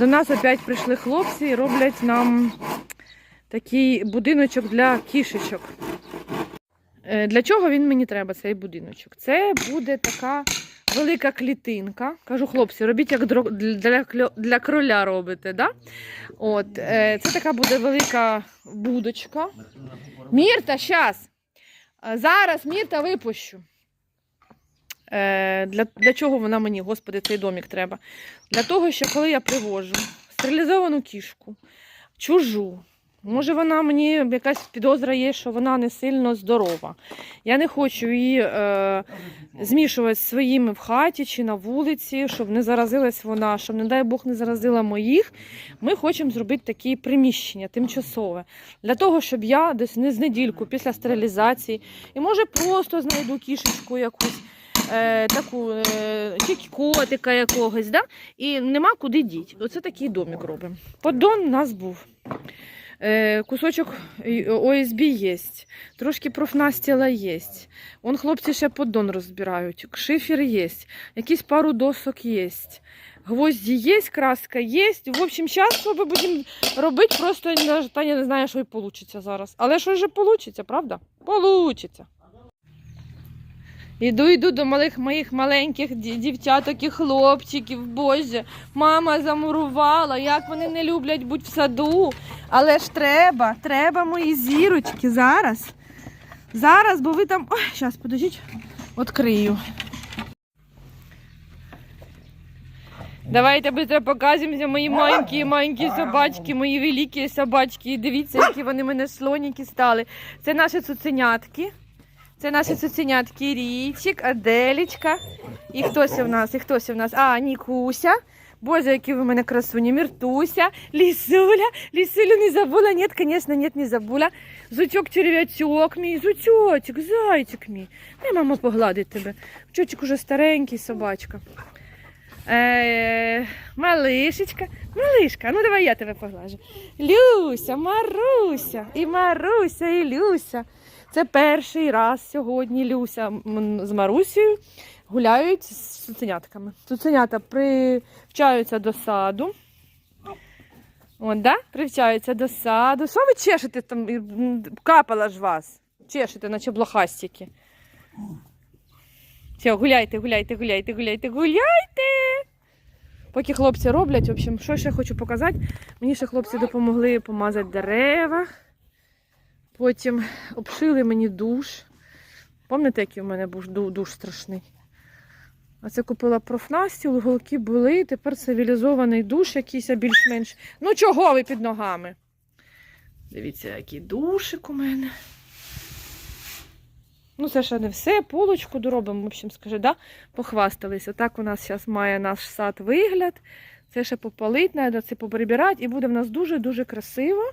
До нас опять прийшли хлопці і роблять нам такий будиночок для кішечок. Е, Для чого він мені треба, цей будиночок? Це буде така велика клітинка. Кажу, хлопці, робіть як для, кроля робите. Да? От, е, це така буде велика будочка. Мірта, щас. Е, Зараз Мірта випущу. Е, для, для чого вона мені, господи, цей домик треба? Для того, що коли я привожу стерилізовану кішку, чужу, може вона мені якась підозра є, що вона не сильно здорова. Я не хочу її е, змішувати своїми в хаті чи на вулиці, щоб не заразилась вона, щоб, не дай Бог, не заразила моїх. Ми хочемо зробити такі приміщення тимчасове. Для того, щоб я десь не з недільку після стерилізації, і може просто знайду кішечку якусь. Е, таку е, котика якогось, да? і нема куди діти. Оце такий домик робимо. Поддон у нас був. Е, кусочок ОСБ є, трошки профнастіла є. Вон хлопці ще поддон розбирають, шифер є, якісь пару досок є. Гвозді є, краска є. В общем, зараз ми будемо робити, просто я не знає, що і вийде зараз. Але що ж вийде, правда? Получиться. Іду, йду до малих моїх маленьких дівчаток і хлопчиків. Боже, мама замурувала, як вони не люблять бути в саду. Але ж треба, треба мої зірочки зараз. Зараз, бо ви там. Ой, зараз, подождіть, відкрию. Давайте быстро покажемося, мої маленькі, маленькі собачки, мої великі собачки. І дивіться, які вони в мене слоніки стали. Це наші цуценятки. Це наші цуценятки Річик, Аделічка. І хтось у нас, і хтось у нас. А, Нікуся. Боже, які ви мене красуні. Міртуся, Лісуля. Лісулю не забула. Ні, звісно, ні, не забула. Зучок черв'ячок мій, зучочок, зайчик мій. Дай мама погладить тебе. Чочок уже старенький собачка. Е, малишечка, малишка, ну давай я тебе поглажу. Люся, Маруся, і Маруся, і Люся. Це перший раз сьогодні Люся з Марусею гуляють з цуценятками. Цуценята привчаються до саду. От, да? Привчаються до саду. Що ви чешете там? Капала ж вас. Чешете, наче блохастики. Все, гуляйте, гуляйте, гуляйте, гуляйте, гуляйте. Поки хлопці роблять, в общем, що ще хочу показати. Мені ще хлопці допомогли помазати дерева. Потім обшили мені душ. Пам'ятаєте, який у мене був душ страшний? А це купила профнастіл, уголки були, тепер цивілізований душ якийсь більш-менш. Ну чого ви під ногами? Дивіться, який душик у мене. Ну, це ще не все, полочку доробимо, в общем, скажи, да? похвасталися. Так у нас зараз має наш сад вигляд. Це ще попалить, треба це поприбирати, і буде в нас дуже-дуже красиво.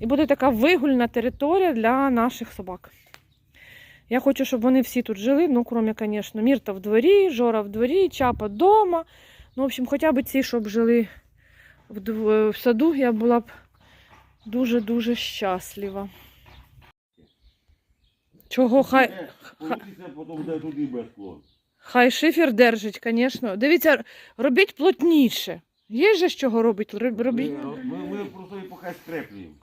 І буде така вигульна територія для наших собак. Я хочу, щоб вони всі тут жили, ну, крім, звісно, Мірта в дворі, Жора в дворі, Чапа вдома. Ну, в общем, хоча б ці, щоб жили в, дв- в саду, я була б дуже-дуже щаслива. Чого хай. Хай шифер держить, звісно. Дивіться, робіть плотніше. Є же з чого робити? Робіть. Ми, ми, ми просто її поки скреплюємо.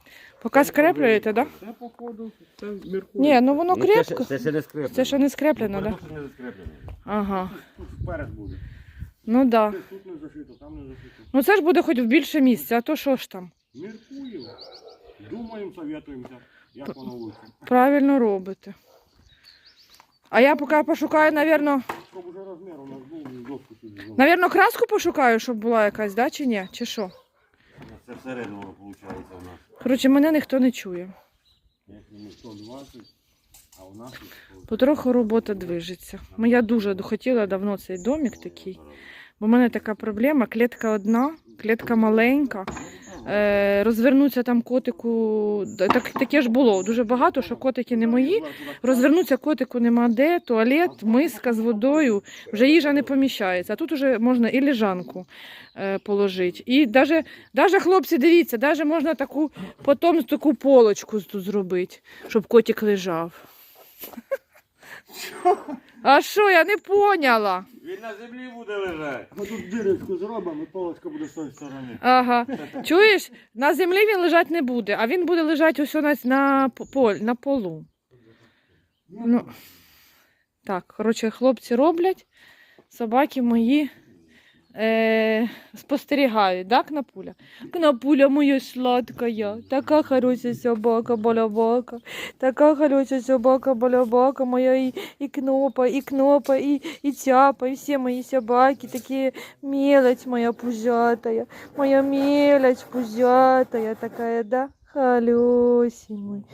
Поки скреплюєте, так? Да? Це походу, це міркує. Ні, ну воно крепко. Це ще не скреплено. Це ще не скреплено, так? Це Да? ще не скреплено. Ага. Тут вперед буде. Ну так. Да. Тут не зашито, там не зашито. Ну це ж буде хоч в більше місця, а то що ж там? Міркуємо. Думаємо, советуємося, як воно вийде. Правильно робите. А я поки пошукаю, навірно, Щоб уже розмір у нас був, доску сюди. навірно, краску пошукаю, щоб була якась, да, чи ні? Чи що? Це всередину виходить у нас. Коротше, мене ніхто не чує. Якщо не 120, а у нас тут Потроху робота движеться. Моя Я дуже хотіла давно цей домик такий. Бо в мене така проблема: клітка одна, клітка маленька. Е, розвернуться там котику. Так, таке ж було дуже багато, що котики не мої. Розвернуться котику нема де, туалет, миска з водою, вже їжа не поміщається. А тут вже можна і лежанку е, положити. І навіть, даже, хлопці, дивіться, даже можна таку потім таку полочку тут зробити, щоб котик лежав. А що, я не поняла. Він на землі буде лежати. Ми тут дірочку зробимо, і полочка буде з тої сторони. Ага. Чуєш, на землі він лежати не буде, а він буде лежати ось на, на, поль, на полу. Ну, так, коротше, хлопці роблять, собаки мої е, спостерігають, да, Кнапуля? Кнапуля моя сладкая, така хороша собака, балабака, така хороша собака, балабака, моя і, і кнопа, і кнопа, і, і цяпа, і всі мої собаки, такі мелочь моя пузатая, моя мелочь пузатая такая, да? Халёсий мой.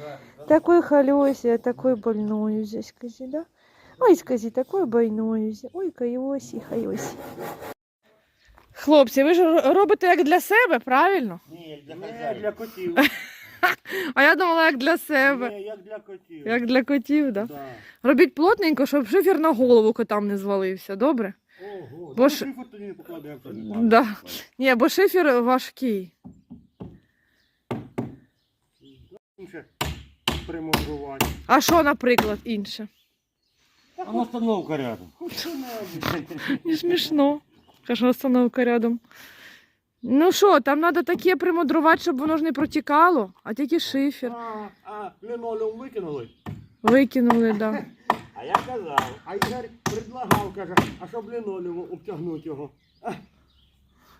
Такой халёсий, а такой больной уже, скажи, да? Ой, скажи, такой больной уже. Ой, кайосі, хайосі. Хлопці, ви ж робите як для себе, правильно? Ні, для Не, для котів. А я думала, як для себе. Не, як для котів. Як для котів, да? Да. Робіть плотненько, щоб шифер на голову котам не звалився, добре? Ого, Бо Бо ж- тоді не покладемо. Да. Ні, бо шифер важкий. Інше примудрування. А що, наприклад, інше? А настановка рядом. Не смішно. Каже, остановка рядом. Ну що, там треба таке примудрувати, щоб воно ж не протікало, а тільки шифер. А, а лінолеум викинули. Викинули, да. А я казав. А Ігор предлагав, каже, а щоб лінолеум обтягнути його.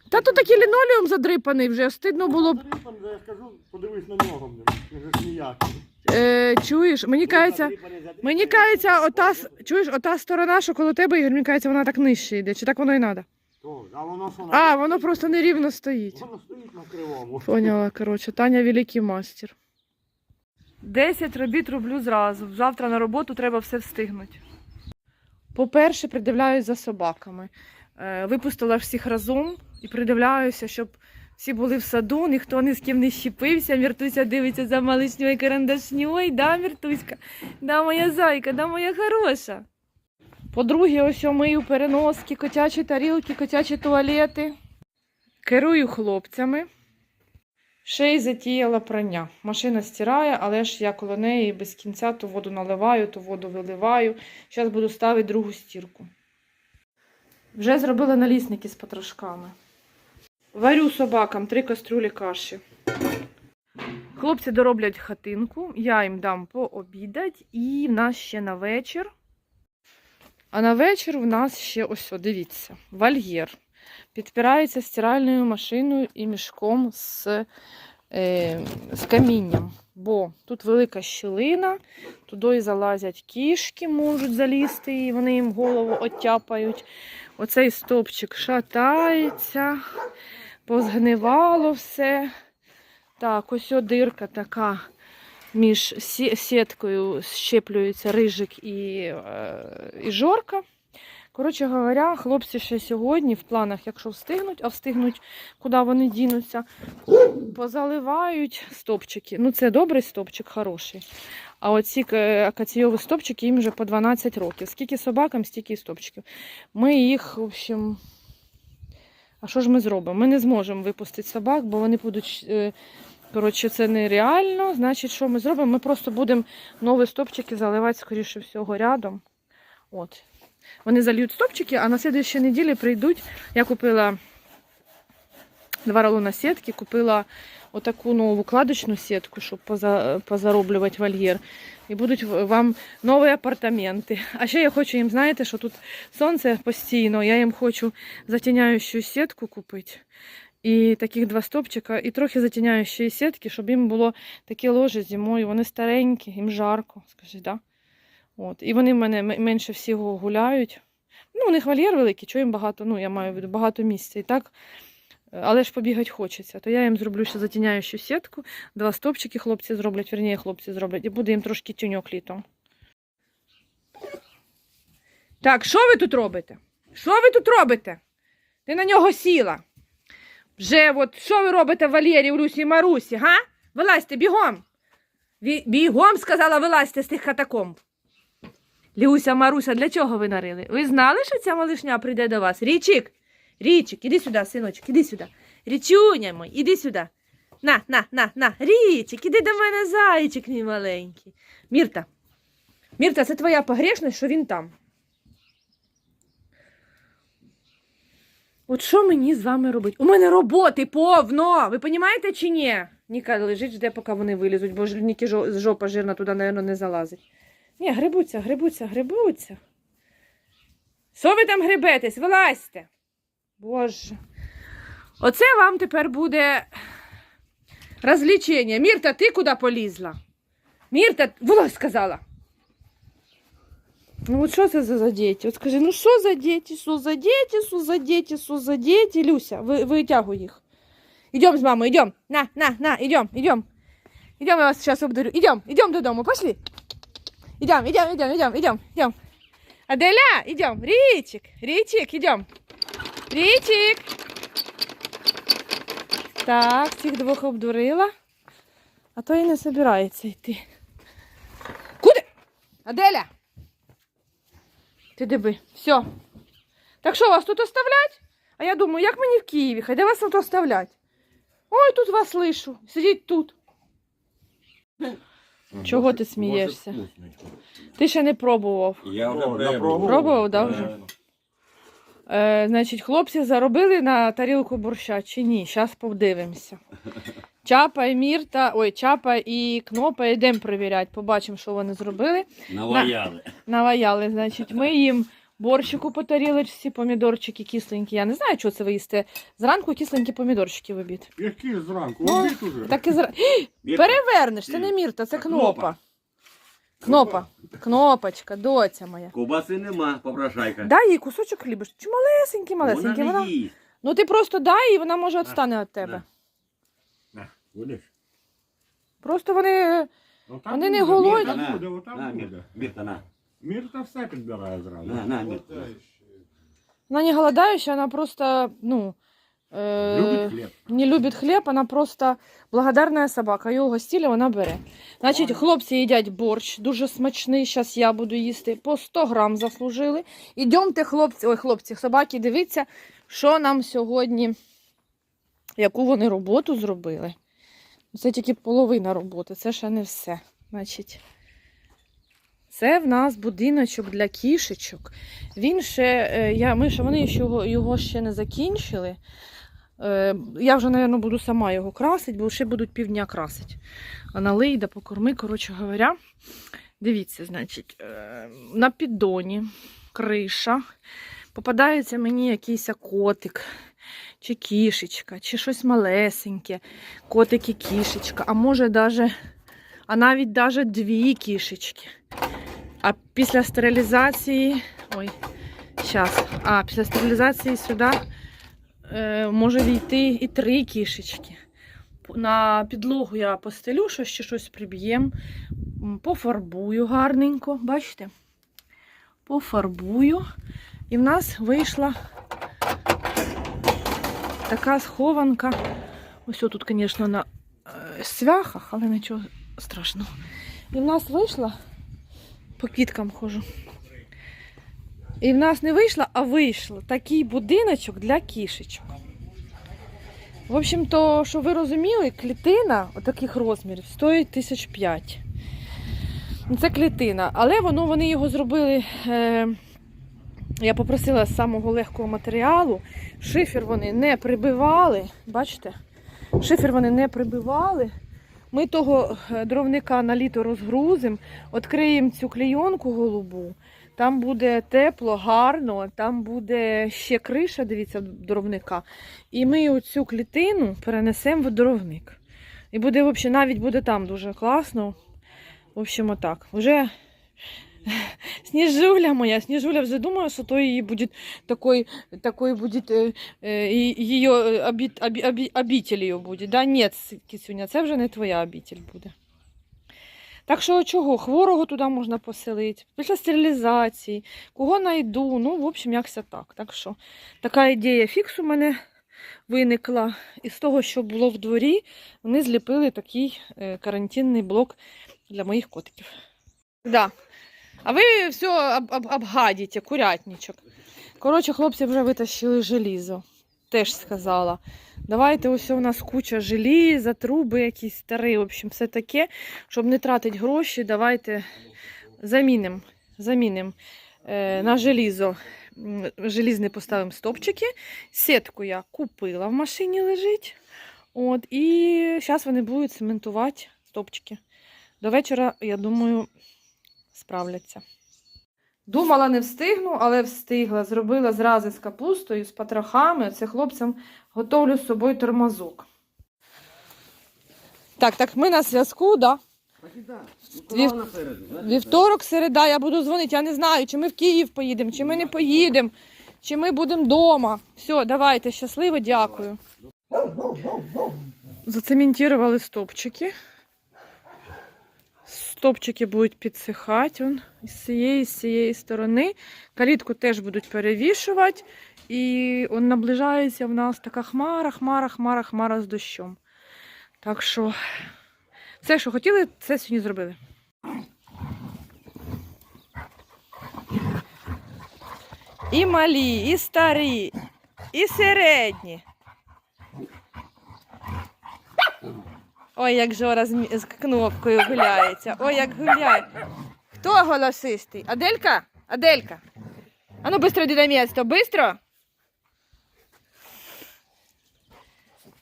Та тут такий лінолеум задрипаний вже, стидно було б. Дріпан, я скажу, подивись на нього, блін. Він ж ніякий. Е, чуєш, мені кажеться, мені кажеться, ота, чуєш, ота сторона, що коло тебе, Ігор, мені кажеться, вона так нижче йде. Чи так воно і треба? А воно що А, воно просто нерівно стоїть. Воно стоїть на кривому. Поняла, коротше, Таня великий мастер. Десять робіт роблю зразу. Завтра на роботу треба все встигнути. По-перше, придивляюсь за собаками. Е, Випустила всіх разом і придивляюся, щоб всі були в саду, ніхто ні з ким не щепився. Міртуся дивиться за малишньою карандашньою. Да, Міртуська? Да, моя зайка, да, моя хороша. По-друге, ось мию переноски, котячі тарілки, котячі туалети. Керую хлопцями. Ще й затіяла прання. Машина стирає, але ж я коло неї без кінця то воду наливаю, то воду виливаю. Зараз буду ставити другу стірку. Вже зробила налісники з потрошками. Варю собакам три кастрюлі каші. Хлопці дороблять хатинку, я їм дам пообідати, і в нас ще на вечір. А на вечір в нас ще ось, дивіться, вольєр підпирається стиральною машиною і мішком з, е, з камінням. Бо тут велика щілина, туди залазять кішки, можуть залізти, і вони їм голову оттяпають. Оцей стопчик шатається, позгнивало все. Так, ось дирка така між сіткою щеплюється рижик і, е, і жорка. Коротше говоря, хлопці ще сьогодні в планах, якщо встигнуть, а встигнуть, куди вони дінуться, позаливають стопчики. Ну, це добрий стопчик, хороший. А оці е, акаційові стопчики їм вже по 12 років. Скільки собакам, стільки і стопчиків. Ми їх, в общем. А що ж ми зробимо? Ми не зможемо випустити собак, бо вони будуть. Коротше, це нереально. Значить, що ми зробимо? Ми просто будемо нові стопчики заливати, скоріше всього, рядом. От. Вони зальють стопчики, а на слідчій неділі прийдуть. Я купила два рулона сітки, купила отаку нову кладочну сітку, щоб позароблювати вольєр. І будуть вам нові апартаменти. А ще я хочу їм, знаєте, що тут сонце постійно, я їм хочу затіняючу сітку купити. І таких два стопчика, і трохи затіняючої сітки, щоб їм було таке ложе зимою. Вони старенькі, їм жарко, скажи, да? От. І вони в мене менше всього гуляють. Ну, у них вольєр великий, чого їм багато, ну, я маю в виду, багато місця. І так, але ж побігати хочеться. То я їм зроблю ще затіняючу сітку, два стопчики хлопці зроблять, верніше хлопці зроблять, і буде їм трошки тюньок літом. Так, що ви тут робите? Що ви тут робите? Ти на нього сіла. Вже от що ви робите в вольєрі у Люсі і Марусі, га? Вилазьте, бігом. Бігом, сказала, вилазьте з тих катакомб. Люся, Маруся, для чого ви нарили? Ви знали, що ця малишня прийде до вас? Річик, Річик, іди сюди, синочок, іди сюди. Річуня мой, іди сюди. На, на, на, на, Річик, іди до мене, зайчик мій маленький. Мірта, Мірта, це твоя погрешність, що він там. От що мені з вами робити? У мене роботи повно! Ви розумієте чи ні? Ніка лежить, жде, поки вони вилізуть, бо Ніки жопа жирна туди, мабуть, не залазить. Ні, грибуться, грибуться, грибуться. Що ви там грибетесь? Вилазьте. Боже. Оце вам тепер буде розлічення. Мірта, ти куди полізла? Мірта, вилазь, сказала. Ну от що це за, діти? От скажи, ну що за діти, що за діти, що за діти, що за діти? Люся, ви, витягуй їх. Идем с мамой, идем. На, на, на, идем, идем. Идем, я вас сейчас обдарю. Идем, идем додому, пошли. Идем, идем, идем, идем, идем, идем. Аделя, идем. Ричик, Ричик, идем. Ричик. Так, цих двох обдурила. А то і не собирається йти. Куди? Аделя! Ти диви, все. Так що вас тут оставлять? А я думаю, як мені в Києві? Хай де вас тут оставлять? Ой, тут вас слышу. Сидіть тут. Чого ти смієшся? Ти ще не пробував. Я вже пробував. Пробував, да, вже? Е, значить, хлопці заробили на тарілку борща чи ні? Зараз подивимося. Чапа і Мірта, ой, Чапа і Кнопа йдемо перевіряти, побачимо, що вони зробили. Наваяли. Наваяли, значить, ми їм борщику по тарілочці, помідорчики кисленькі. Я не знаю, що це ви їсте. Зранку кисленькі помідорчики в обід. Які зранку? Ну, Обід уже. Так і зра... Мірта, Перевернеш, це не Мірта, це кнопа. Кнопа. Кнопочка, доця моя. Ковбаси нема, попрошайка. Дай їй кусочок хліба. Чи малесенький, малесенький. Вона Вона... їсть. Ну ти просто дай, і вона може відстане від тебе. на. На, будеш? Просто вони. Ну, там Вони не буде, голодні. Там На, буде, на, буде. Мірта, Мірта, на. Мірта все підбирає зразу. На, на, Мірта. Вона не голодающая, вона просто, ну. Любить хліб. не любить хліб, вона просто благодарна собака. Його гостілі вона бере. Значить, хлопці їдять борщ, дуже смачний. Зараз я буду їсти. По 100 грам заслужили. Ідемте, хлопці, ой, хлопці, собаки, дивіться, що нам сьогодні, яку вони роботу зробили. Це тільки половина роботи, це ще не все. Значить, це в нас будиночок для кішечок. Він ще, е, я, ми ще, вони ще його, ще не закінчили. Е, Я вже, мабуть, буду сама його красити, бо ще будуть півдня красити. Налий да покорми, коротше говоря. Дивіться, значить, е, на піддоні криша. Попадається мені якийсь котик, чи кішечка, чи щось малесеньке. Котик і кішечка, а може даже, а навіть даже дві кішечки. А після стерилізації. Ой, зараз. А, після стерилізації сюди е, може війти і три кішечки. На підлогу я постелю, щось ще щось приб'єм, пофарбую гарненько, бачите? Пофарбую. І в нас вийшла така схованка. Ось тут, звісно, на е, свяхах, але нічого страшного. І в нас вийшла, по квіткам хожу. І в нас не вийшло, а вийшло такий будиночок для кішечок. В общем-то, щоб ви розуміли, клітина таких розмірів стоїть тисяч п'ять. Ну, Це клітина, але воно вони його зробили. Е, я попросила з самого легкого матеріалу. Шифер вони не прибивали. Бачите? Шифер вони не прибивали. Ми того е, дровника на літо розгрузимо, відкриємо цю клейонку голубу. Там буде тепло, гарно, там буде ще криша, дивіться, дровника. І ми оцю клітину перенесемо в дровник. І буде, взагалі, навіть буде там дуже класно. В общем, отак. Уже Сніжуля моя, Сніжуля вже думає, що то її буде такой, такой будет, е, е, її обі, обі, обі, обитель її буде. Да? Ні, кисюня, це вже не твоя обитель буде. Так що чого? Хворого туди можна поселити, після стерилізації, кого найду, ну, в общем, якся так. Так що така ідея фікс у мене виникла. І з того, що було в дворі, вони зліпили такий е, карантинний блок для моїх котиків. Да. А ви все об, об, обгадите, курятничок. Коротше, хлопці вже витащили желізо. Теж сказала. Давайте ось у нас куча желіза, труби якісь старі, в общем, все таке. Щоб не тратити гроші, давайте замінимо заміним, е, на желізо м, желізний поставимо стопчики. Сітку я купила в машині лежить. От, і зараз вони будуть цементувати стопчики. До вечора, я думаю, справляться. Думала, не встигну, але встигла. Зробила зрази з капустою, з потрохами. Оце хлопцям готовлю з собою тормозок. Так, так ми на зв'язку, да? Вів- Вівторок, середа, я буду дзвонити. Я не знаю, чи ми в Київ поїдемо, чи ми не поїдемо, чи ми будемо вдома. Все, давайте, щасливо, дякую. Зацементували стопчики. Стопчики будуть підсихати он, з цієї, з цієї сторони. Калітку теж будуть перевішувати. І он наближається в нас така хмара, хмара, хмара, хмара з дощом. Так що все, що хотіли, це сьогодні зробили. І малі, і старі, і середні. Ой, як Жора з, з кнопкою гуляється. Ой, як гуляє. Хто голосистий? Аделька? Аделька. А ну быстро йди на місто, быстро.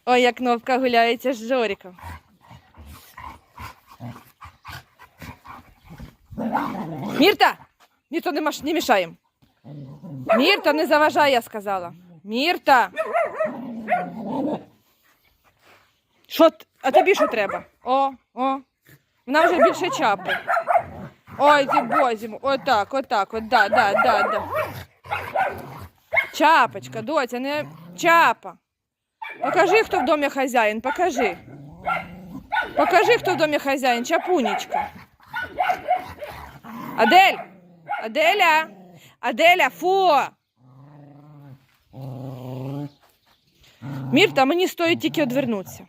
Ой, як кнопка гуляється з Жориком. Мірта! Мірта, не, маш... не мішаємо. Мірта, не заважай, я сказала. Мірта! Що? т- А тобі що треба? О, о. Вона вже більше чапи. Ой, ти бозіму. Отак, отак, от, да, да, да, да. Чапочка, доця, не чапа. Покажи, хто в домі хазяїн, покажи. Покажи, хто в домі хазяїн, чапунечка. Адель! Аделя! Аделя, фу! Мірта, мені стоїть тільки одвернутися.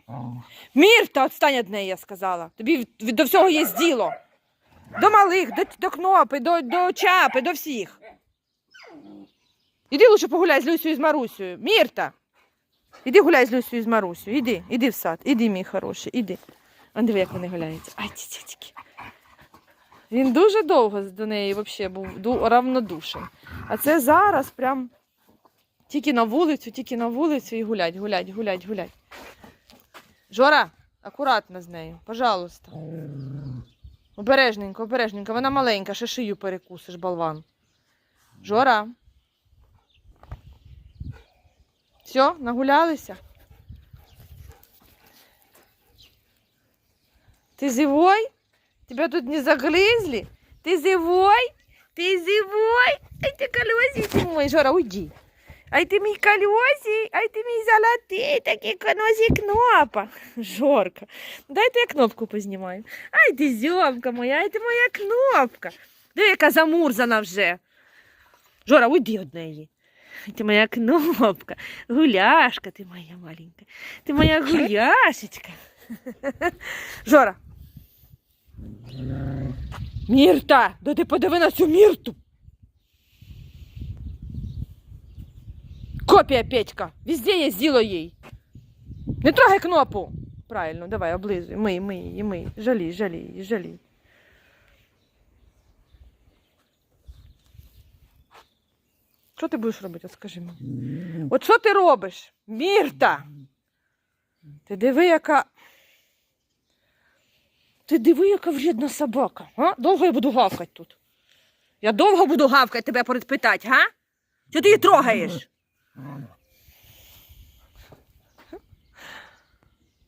Мірта, отстань від неї, я сказала. Тобі до всього є діло. До малих, до, до кнопи, до, до чапи, до всіх. Іди лучше погуляй з Люсею і з Марусею. Мірта! Іди гуляй з Люсею і з Марусею. Іди, іди в сад, іди, мій хороший, іди. А диви, як вони гуляються. Ай, ті тітки. Він дуже довго до неї взагалі був ду- равнодушен. А це зараз прям тільки на вулицю, тільки на вулицю і гулять, гулять, гулять, гулять. Жора, акуратно з нею, пожалуйста. Обережненько, обережненько. Вона маленька, ще шию перекусиш, болван. Жора. Все, нагулялися? Ты живой? Тебя тут не загрызли? Ты живой? Ты живой? Ай, ты колесик мой. Жора, уйди. Ай, ти мій колесик, ай, ти мій золотий, такий коносик кнопа. Жорка, дайте я кнопку познімаю. Ай, ти зйомка моя, ай, ти моя кнопка. Диви, яка замурзана вже. Жора, уйди від неї. Ти моя кнопка. Гуляшка ти моя маленька. Ти моя гуляшечка. Жора. Мірта, да ти подиви на цю мірту. Копія Петька. Везде є зіло їй. Не трогай кнопу. Правильно, давай, облизуй. Мий, мий її, мий. Жалій, жалій, жалій. Що ти будеш робити? Скажи мені. От що ти робиш? Мірта! Ти диви, яка. Ти диви, яка вредна собака. А? Довго я буду гавкати тут. Я довго буду гавкати тебе передпитати, га? Що ти її трогаєш? Mm.